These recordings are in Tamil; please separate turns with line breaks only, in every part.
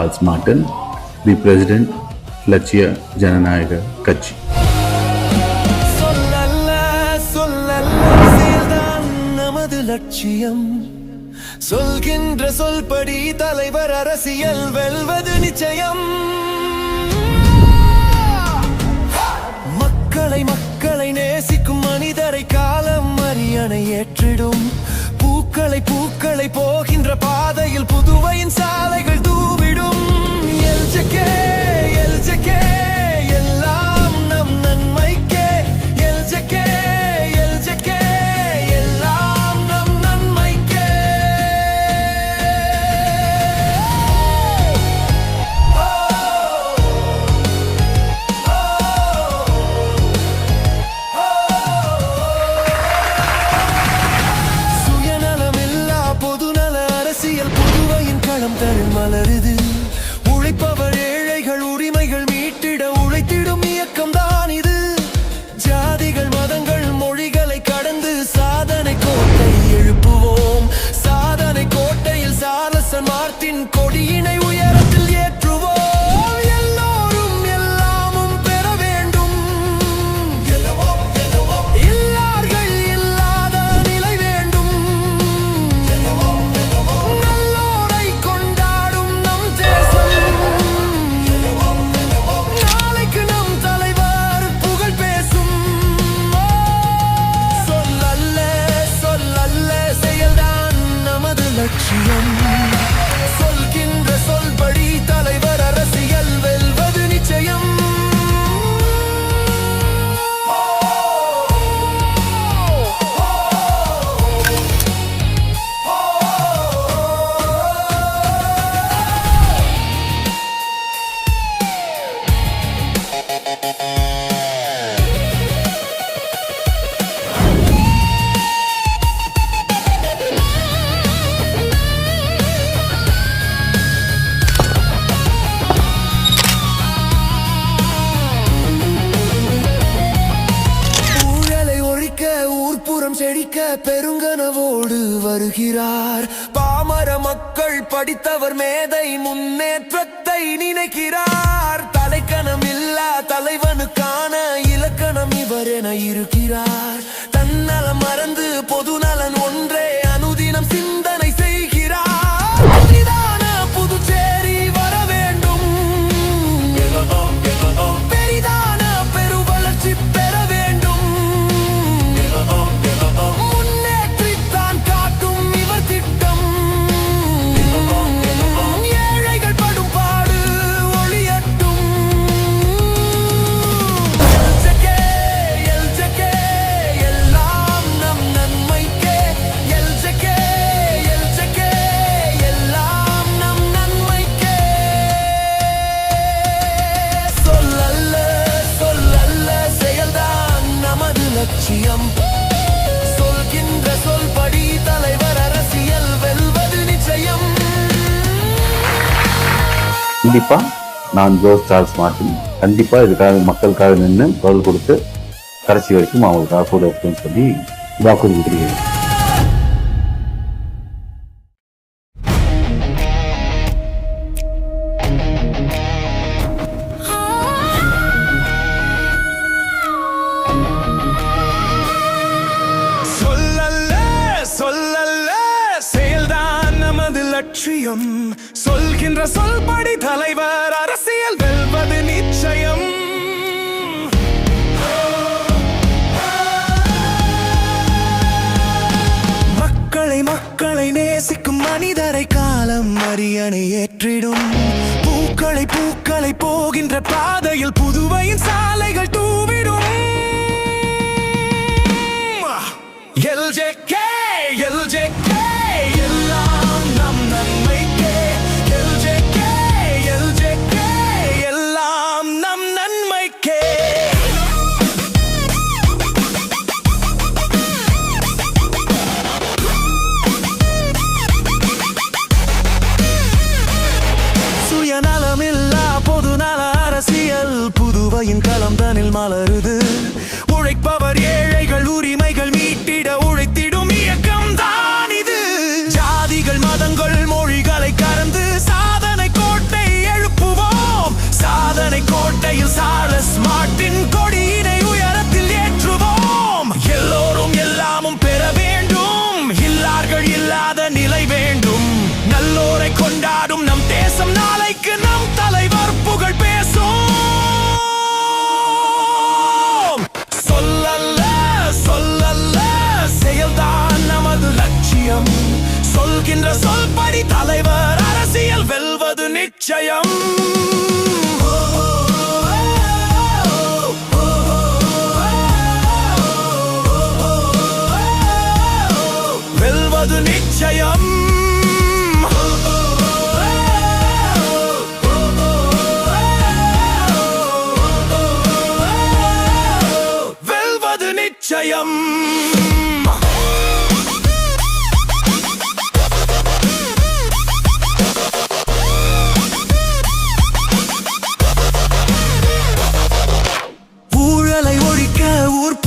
சார்ல்ஸ் மார்டன் தி பிரசிடென்ட் லட்சிய ஜனநாயக கட்சி.
லட்சியம். சொல்கின்ற சொல்படி தலைவர் அரசியல் வெல்வது நிச்சயம். மக்களை மக்களை நேசிக்கும் மனிதரை காலம் அரியணை ஏற்றிடும். பூக்களை பூக்களை போகின்ற பாதையில் புதுவையின் சாலைகள் தூவிடும் எல்ஜகே எல்ஜகே எல்லாம் வருகிறார் பாமர மக்கள் படித்தவர் மேதை முன்னேற்றத்தை நினைக்கிறார். தலைக்கணம் இல்லா தலைவனுக்கான இலக்கணம் இவர் என இருக்கிறார். தன்னலம் மறந்து பொதுநலன்
கண்டிப்பாக நான் ஜோஸ் சார்ஸ் மார்ட்டின். கண்டிப்பாக இதுக்காக மக்களுக்காக நின்று குரல் கொடுத்து கடைசி வரைக்கும் அவங்களுக்காக கூட இருக்குன்னு சொல்லி வாக்குறுதி கொடுக்கிறேன்
மக்களை மக்களை நேசிக்கும் மனிதரை காலம் அரியணை ஏற்றிடும். பூக்களை பூக்களை போகின்ற பாதையில் புதுவையின் சாலைகள் தூவிடும். எல்ஜெக் பாவையின் களம் தனில் மலருது. இருக்கின்ற சொல்படி தலைவர் அரசியல் வெல்வது நிச்சயம். வெல்வது நிச்சயம்.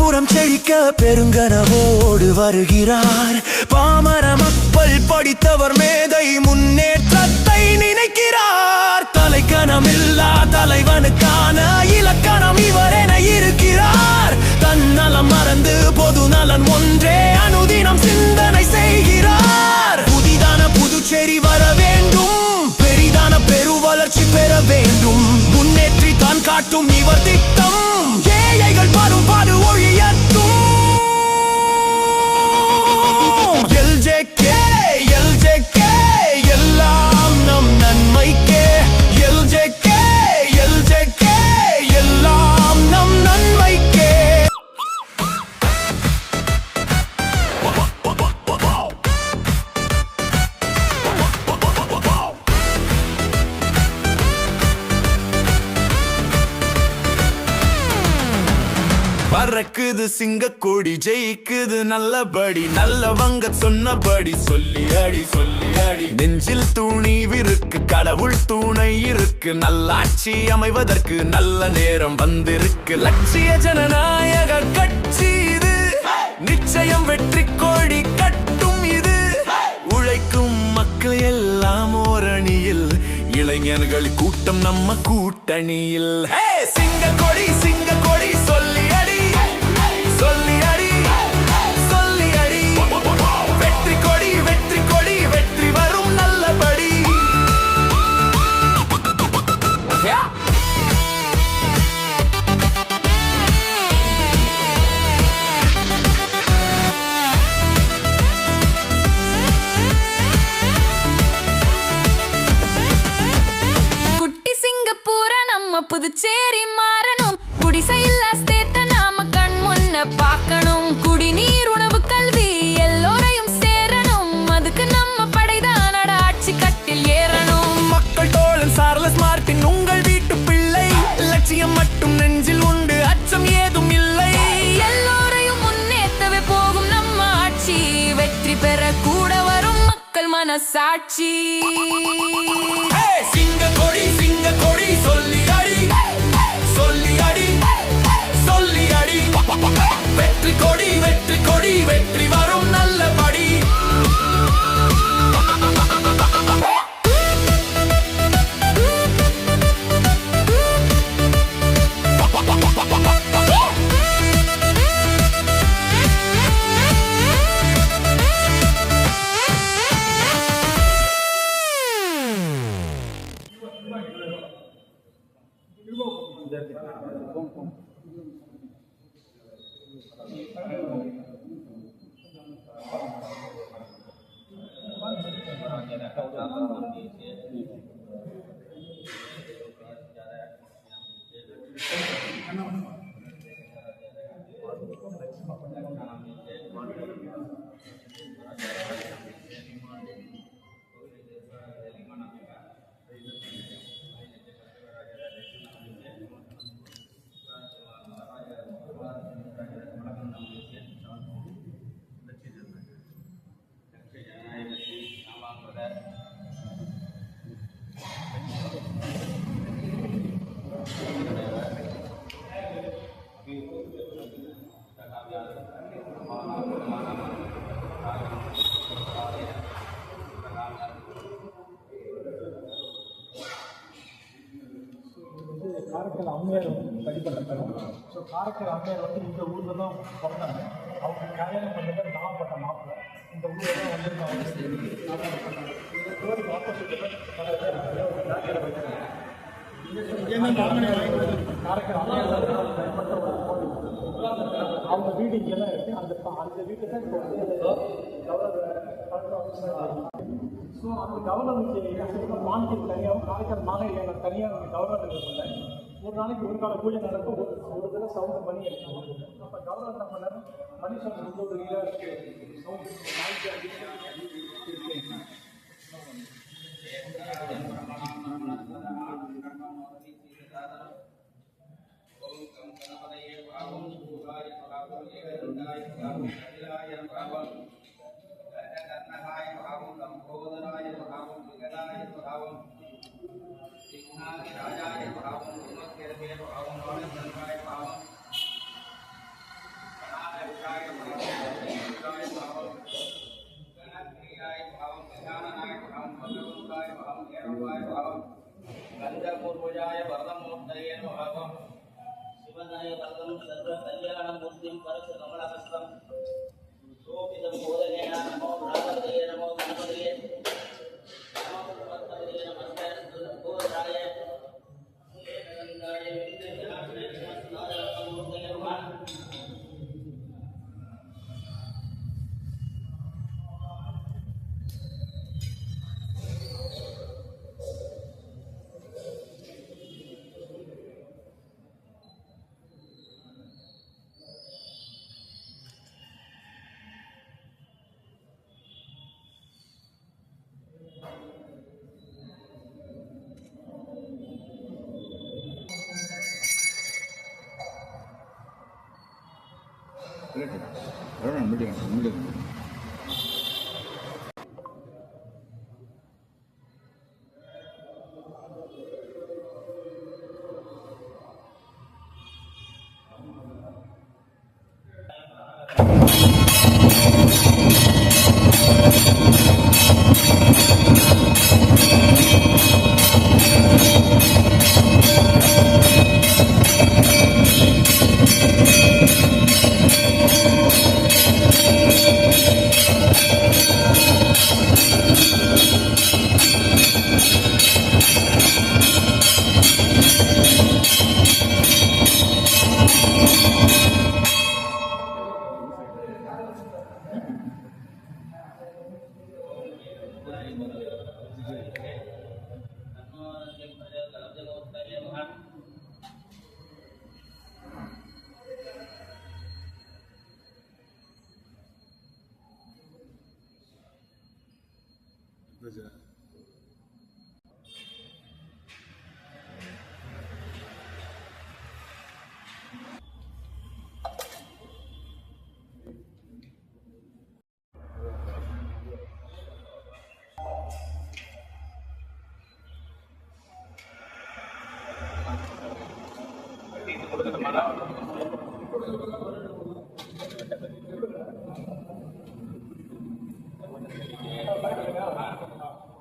புறம் செழிக்க பெருங்கனவோடு வருகிறார். பாமர மக்கள் படித்தவர் மேதை முன்னேற்றத்தை நினைக்கிறார். தலைக்கணமில்லா தலைவனுக்கான இலக்கணம் இவரென என இருக்கிறார். தன்னலம் மறந்து பொது நலன் ஒன்றே அனுதினம் சிந்தனை செய்கிறார். புதிதான புதுச்சேரி வர வேண்டும். பெரிதான பெரு வளர்ச்சி பெற வேண்டும். முன்னேற்றி தான் காட்டும் இவர் திட்டம். ஏழைகள் பாடு ஒழி சிங்க கொடி ஜெயிக்குது நல்லபடி. நல்லவங்க சொன்னபடி சொல்லி அடி சொல்லி அடி. நெஞ்சில் தூணி துணிவிருக்கு கடவுள் தூணை இருக்கு. நல்லாட்சி அமைவதற்கு நல்ல நேரம் வந்திருக்கு. லட்சிய ஜனநாயக கட்சி இது. நிச்சயம் வெற்றி கோடி கட்டும் இது. உழைக்கும் மக்கள் எல்லாம் ஓரணியில். இளைஞர்கள் கூட்டம் நம்ம கூட்டணியில். சிங்க கொடி சிங்க மக்கள்
மனசாட்சி
சிங்க கொடி சிங்க கொடி சொல்லி அடி சொல்லி அடி சொல்லி அடி வெற்றி கொடி வெற்றி கொடி வெற்றி வரும் நல்லபடி అన్న
காரைக்கால் அம்மையார் வந்து வழிபடுறாங்க ஸோ காரைக்கால் அம்மையார் வந்து இந்த ஊரில் தான் பிறந்தாங்க. அவங்க கல்யாணம் பண்ணது நாகப்பட்ட மாப்பிள்ளை இந்த ஊரில் தான் வந்திருக்காங்க. காரைக்கால் அம்மையார் வழிபட்ட ஒரு கோவில். அவங்க வீடு இங்கே தான் இருக்குது அந்த அந்த வீட்டு தான் இப்போ வந்து ஆஃபீஸில் ஸோ அந்த கவர்னருக்கு மாநிலத்துக்கு தனியாகவும் காரைக்கால் மாநகரியான தனியாக கவர்னர் இருக்குல்ல ஒரு நாளைக்கு ஒரு கால பூஜை நடக்கும் ஒரு ஒரு தடவை சவுண்ட் பண்ணி அப்போ கவர்னர் என்ன பண்ணார்? மனுஷன்
ரொம்ப பெரிய சவுண்ட் ராஜாய शरणकल्पं सर्वकल्याणमूर्तिं परशुकमलहस्तं கரெக்ட் கரெக்ட் முன்னாடி முன்னாடி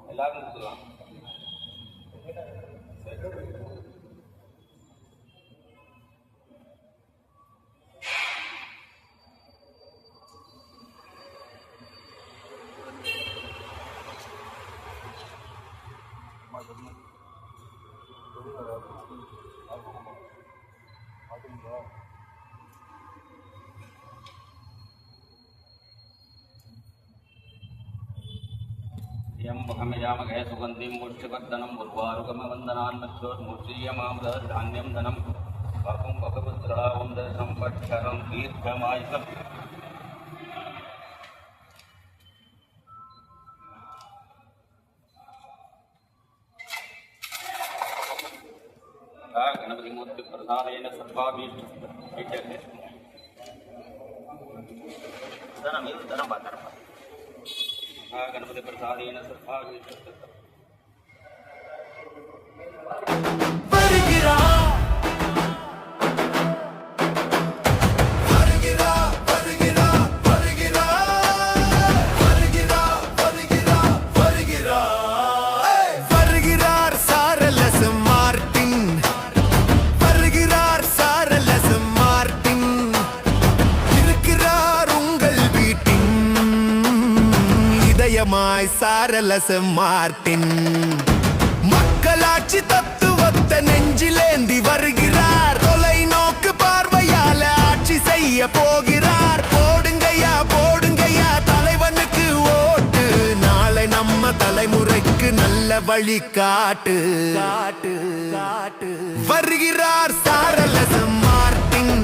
எல்லாரும் கொடுத்துக்கலாம் यं मुखमिजामघे सुगन्धिं सुगंधि उर्वारुकमवन्दनान्मध्योर्मूर्चीयमामृधान्यं धनं वकुं वकपुत्रलावं दशं पक्षरं सर्वाभीष्ट ਆ ਗਣਪਤੀ ਪ੍ਰਸਾਦ ਇਹਨਾਂ ਸਰਪਾਗ
ਵਿੱਚ நாய் சாரலச மார்டின் மக்களாட்சி தத்துவத்தை நெஞ்சிலேந்தி வருகிறார். தொலைநோக்கு பார்வையால ஆட்சி செய்ய போகிறார். போடுங்கயா போடுங்கயா தலைவனுக்கு ஓட்டு. நாளை நம்ம தலைமுறைக்கு நல்ல வழி காட்டு. காட்டு காட்டு வருகிறார் சாரலச மார்டின்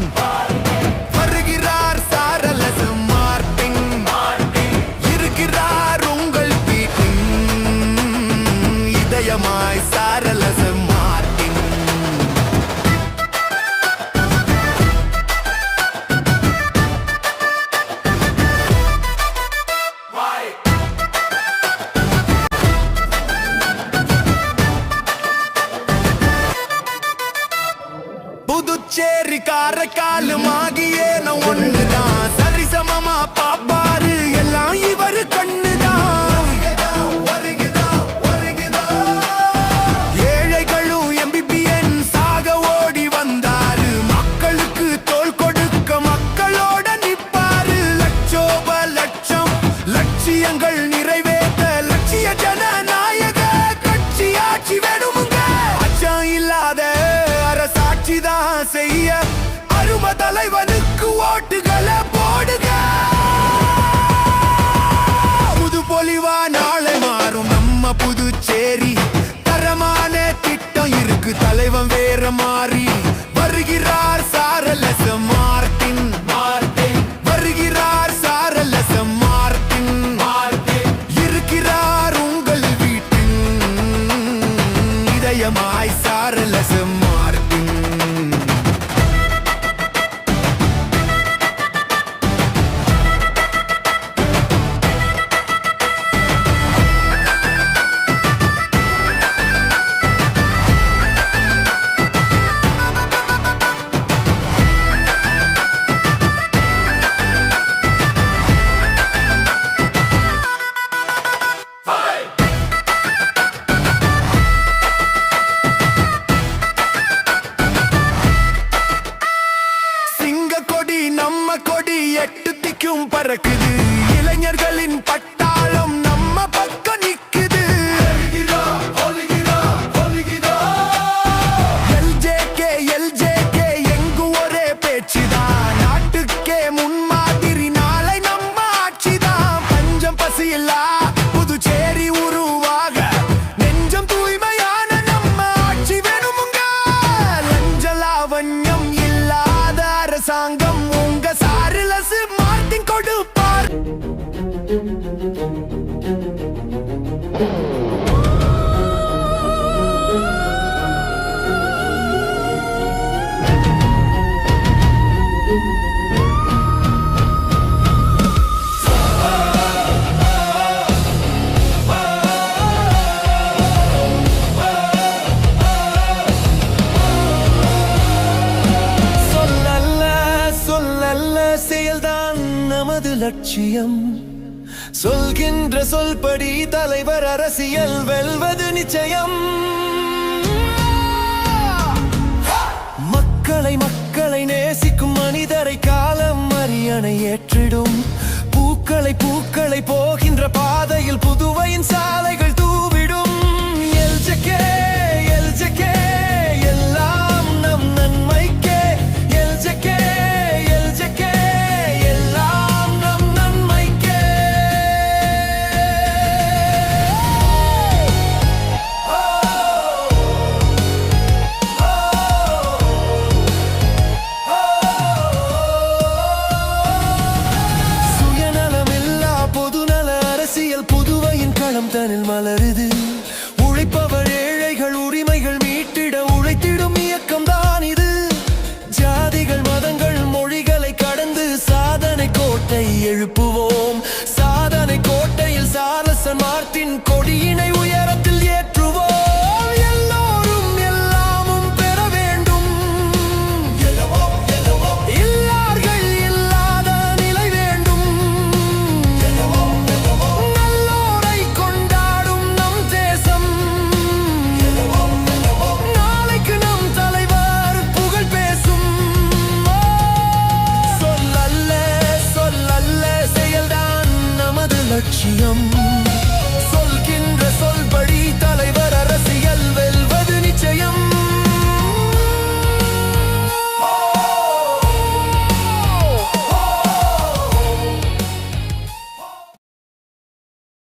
செய்யாத அரசாட்சி தான் செய்ய. அரும தலைவனுக்கு ஓட்டுகளை போடுக. புது பொலிவா நாளை மாறும் நம்ம புதுச்சேரி. தரமான திட்டம் இருக்கு தலைவன் வேற மாறி. வருகிறார் eccitare லட்சியம். சொல்கின்ற சொல்படி தலைவர் அரசியல் வெல்வது நிச்சயம். மக்களை மக்களை நேசிக்கும் மனிதரை காலம் அரியணை ஏற்றிடும். பூக்களை பூக்களை போகின்ற பாதையில் புதுவையின் சாலைகள்